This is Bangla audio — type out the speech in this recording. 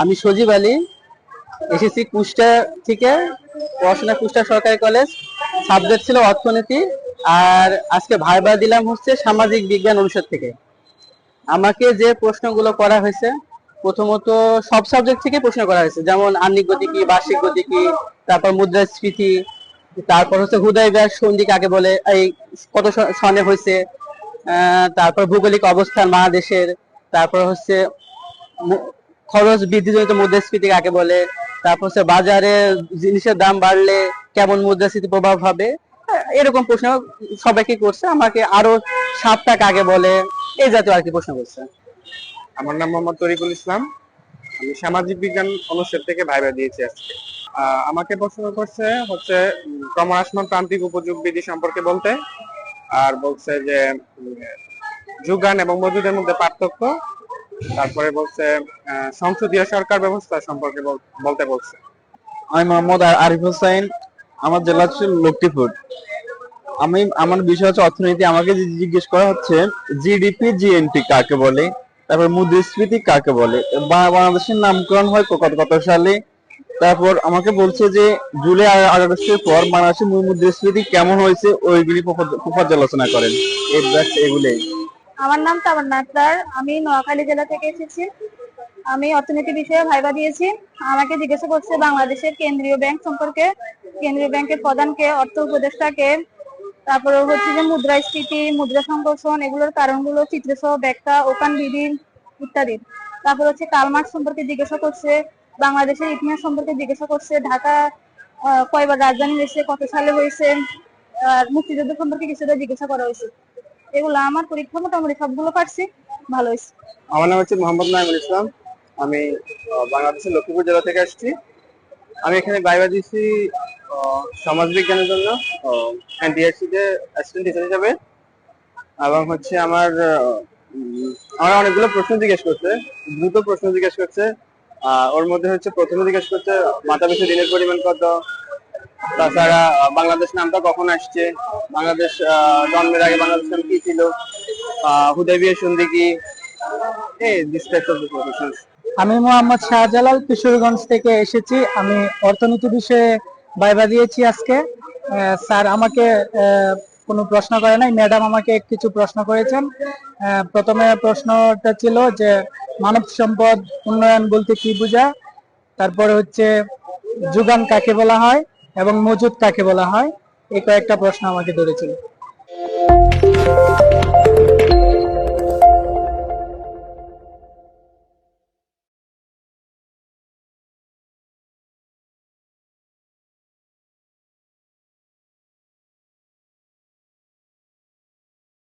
আমি সজীব আলী এসেছি কুষ্টা থেকে পড়াশোনা কুষ্টা সরকারি কলেজ সাবজেক্ট ছিল অর্থনীতি, আর আজকে ভাইবা দিলাম হচ্ছে সামাজিক বিজ্ঞান অনুষদ থেকে। আমাকে যে প্রশ্নগুলো করা হয়েছে, প্রথমত সব সাবজেক্ট থেকে প্রশ্ন করা হয়েছে, যেমন আন্নিক গতি কি, বার্ষিক গতি কি, তারপর মুদ্রাস্ফীতি, তারপর হচ্ছে হুদয় ব্যাস সন্ধি কাকে বলে, এই কত সনে হয়েছে তারপর ভৌগোলিক অবস্থান বাংলাদেশের তারপর হচ্ছে খরচ বৃদ্ধিজনিত মুদ্রাস্ফীতি কাকে বলে? তারপর হচ্ছে বাজারে জিনিসের দাম বাড়লে কেমন মুদ্রাস্ফীতি প্রভাব হবে? এরকম প্রশ্ন সবাইকে করছে? আমাকে আরও সাতটা কাকে বলে? এই জাতীয় আর কি প্রশ্ন করছে। আমার নাম মোহাম্মদ তরিকুল ইসলাম। আমি সামাজিক বিজ্ঞান অনুষদ থেকে ভাইবা দিয়েছি আজকে। আমাকে প্রশ্ন করছে হচ্ছে ক্রমহ্রাসমান প্রান্তিক উপযোগ বিধি সম্পর্কে বলতে। আর বলছে যে যুগান এবং মজুদের মধ্যে পার্থক্য তারপরে বলছে সংসদীয় সরকার ব্যবস্থা সম্পর্কে বলতে বলছে। আমি মোহাম্মদ আরিফ হোসাইন, আমার জেলা হচ্ছে লক্ষ্মীপুর। আমি আমার বিষয় হচ্ছে অর্থনীতি। আমাকে জিজ্ঞেস করা হচ্ছে, জিডিপি, জিএনপি কাকে বলে? তারপর মুদ্রাস্ফীতি কাকে বলে? বাংলাদেশের নামকরণ হয় কত কত সালে? তারপর আমাকে বলছে যে, জুলাই আগস্টের পর বাংলাদেশের মুদ্রাস্ফীতি কেমন হয়েছে? ওইগুলি পর্য- পর্যালোচনা করেন। এগুলোই। আমার নাম তামান্না আক্তার। আমি নোয়াখালী জেলা থেকে এসেছি। আমি অর্থনীতি বিষয়ে ভাইবা দিয়েছি। আমাকে জিজ্ঞাসা করছে বাংলাদেশের কেন্দ্রীয় ব্যাংক সম্পর্কে। কেন্দ্রীয় ব্যাংকের প্রধানকে, অর্থ উপদেষ্টাকে। তারপরে হচ্ছে যে মুদ্রাস্ফীতি, মুদ্রা সংকর্ষণ এগুলোর কারণগুলো চিত্রসহ ব্যাখ্যা ওকান বিধি ইত্যাদি। তারপর হচ্ছে কালমার্ক সম্পর্কে জিজ্ঞাসা করছে, বাংলাদেশের ইতিহাস সম্পর্কে জিজ্ঞাসা করছে, ঢাকা কয়বার রাজধানী হয়েছে, কত সালে হয়েছে, আর মুক্তিযুদ্ধ সম্পর্কে কিছুটা জিজ্ঞাসা করা হয়েছে। এগুলো আমার পরীক্ষা মোটামুটি সবগুলো পারছি। ভালো হয়েছে। আমার নাম হচ্ছে মোহাম্মদ নাইমুল ইসলাম। আমি বাংলাদেশের লক্ষ্মীপুর জেলা থেকে আসছি। আমি এখানে বাইবা দিয়েছি আহ, সমাজ বিজ্ঞানের জন্য এনটিএসসি তে অ্যাসিস্ট্যান্ট টিচার হিসাবে। এবং হচ্ছে আমার আমার অনেকগুলো প্রশ্ন জিজ্ঞেস করছে দ্রুত প্রশ্ন জিজ্ঞেস করছে। ওর মধ্যে হচ্ছে প্রথমে জিজ্ঞেস করছে মাথা পিছু ঋণের পরিমাণ কত? তাছাড়া বাংলাদেশ নামটা কখন আসছে? বাংলাদেশ জন্মের আগে বাংলাদেশ নাম কি ছিল? আহ, হুদাইবিয়া সন্ধি কি আমি মোহাম্মদ শাহজালাল কিশোরগঞ্জ থেকে এসেছি। আমি অর্থনীতি বিষয়ে ভাইবা দিয়েছি আজকে। স্যার আমাকে কোনো প্রশ্ন করে নাই। ম্যাডাম আমাকে কিছু প্রশ্ন করেছেন। প্রথমে প্রশ্নটা ছিল যে মানব সম্পদ উন্নয়ন বলতে কি বোঝা তারপরে হচ্ছে যোগান কাকে বলা হয়? এবং মজুদ কাকে বলা হয়? এই কয়েকটা প্রশ্ন আমাকে ধরেছিল।